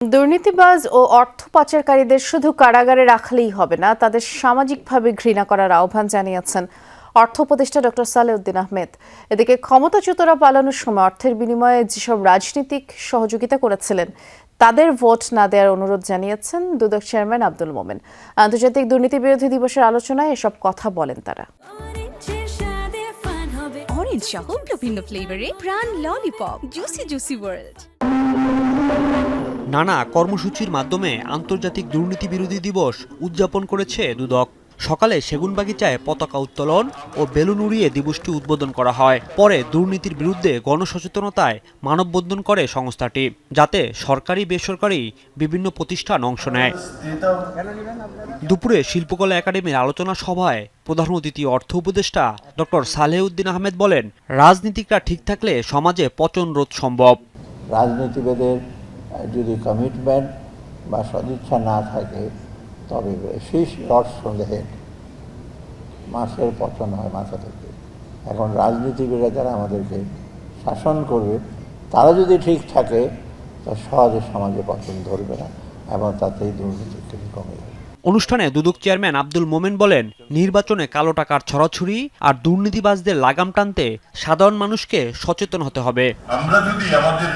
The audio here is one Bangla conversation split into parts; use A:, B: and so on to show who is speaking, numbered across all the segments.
A: দুর্নীতিবাজ ও অর্থ পাচারকারীদের শুধু কারাগারে রাখলেই হবে না তাদের সামাজিকভাবে ঘৃণা করার আহ্বান জানিয়েছেন অর্থ উপদেষ্টা ডক্টর সালেউদ্দিন আহমেদ। এদিকে ক্ষমতাচ্যুতরা পালানোর সময় অর্থের বিনিময়ে যেসব রাজনীতিক সহযোগিতা করেছিলেন তাদের ভোট না দেওয়ার অনুরোধ জানিয়েছেন দুদক চেয়ারম্যান আব্দুল মোমেন। আন্তর্জাতিক দুর্নীতি বিরোধী দিবসের আলোচনায় এসব কথা বলেন তারা।
B: অরেঞ্জ সহ বিভিন্ন ফ্লেভারে প্রাণ ললিপপ জুসি জুসি ওয়ার্ল্ড
C: নানা কর্মসূচির মাধ্যমে আন্তর্জাতিক দুর্নীতি বিরোধী দিবস উদযাপন করেছে দুদক। সকালে সেগুনবাগিচায় পতাকা উত্তোলন ও বেলুন উড়িয়ে দিবসটি উদ্বোধন করা হয়। পরে দুর্নীতির বিরুদ্ধে গণসচেতনতায় মানববন্ধন করে সংস্থাটি, যাতে সরকারি বেসরকারি বিভিন্ন প্রতিষ্ঠান অংশ নেয়। দুপুরে শিল্পকলা একাডেমির আলোচনা সভায় প্রধান অতিথি অর্থ উপদেষ্টা ডক্টর সালেহউদ্দিন আহমেদ বলেন, রাজনীতিকরা ঠিক থাকলে সমাজে পচন রোধ সম্ভব।
D: রাজনীতিবিদের যদি কমিটমেন্ট বা সদিচ্ছা না থাকে তবে শেষ লর্ডস ফ্রম দ্য হেড মাছের পতন হয় মাথা থেকে। এখন রাজনীতিবিদরা যারা আমাদেরকে শাসন করবে তারা যদি ঠিক থাকে তা সহজে সমাজে পতন ধরবে না এবং তাতেই দুর্নীতি থেকে কমে যাবে।
C: অনুষ্ঠানে দুদক চেয়ারম্যান আব্দুল মোমেন বলেন নির্বাচনে কালো টাকার ছড়াছড়ি আর দুর্নীতিবাজদের লাগাম টানতে সাধারণ মানুষকে সচেতন হতে হবে।
E: আমরা যদি আমাদের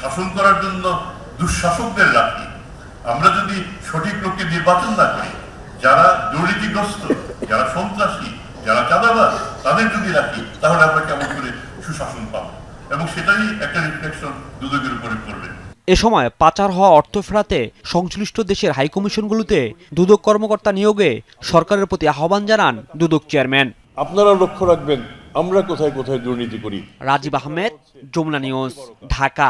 E: শাসন করার জন্য দুঃশাসকদের রাখি। আমরা যদি সঠিক লোককে নির্বাচন না করি যারা দুর্নীতিগ্রস্ত যারা সন্ত্রাসী যারা চাঁদাবাজ তাদের যদি রাখি তাহলে আমরা কেমন করে সুশাসন পাবো? এবং সেটাই একটা রিফ্লেকশন দুদকের উপরে পড়বে।
C: এ সময় পাচার হওয়া অর্থ ফেরাতে সংশ্লিষ্ট দেশের হাইকমিশনগুলোতে দুদক কর্মকর্তা নিয়োগে সরকারের প্রতি আহ্বান জানান দুদক চেয়ারম্যান।
F: আপনারা লক্ষ্য রাখবেন আমরা কোথায় কোথায় দুর্নীতি করি।
C: রাজীব আহমেদ যমুনা নিউজ ঢাকা।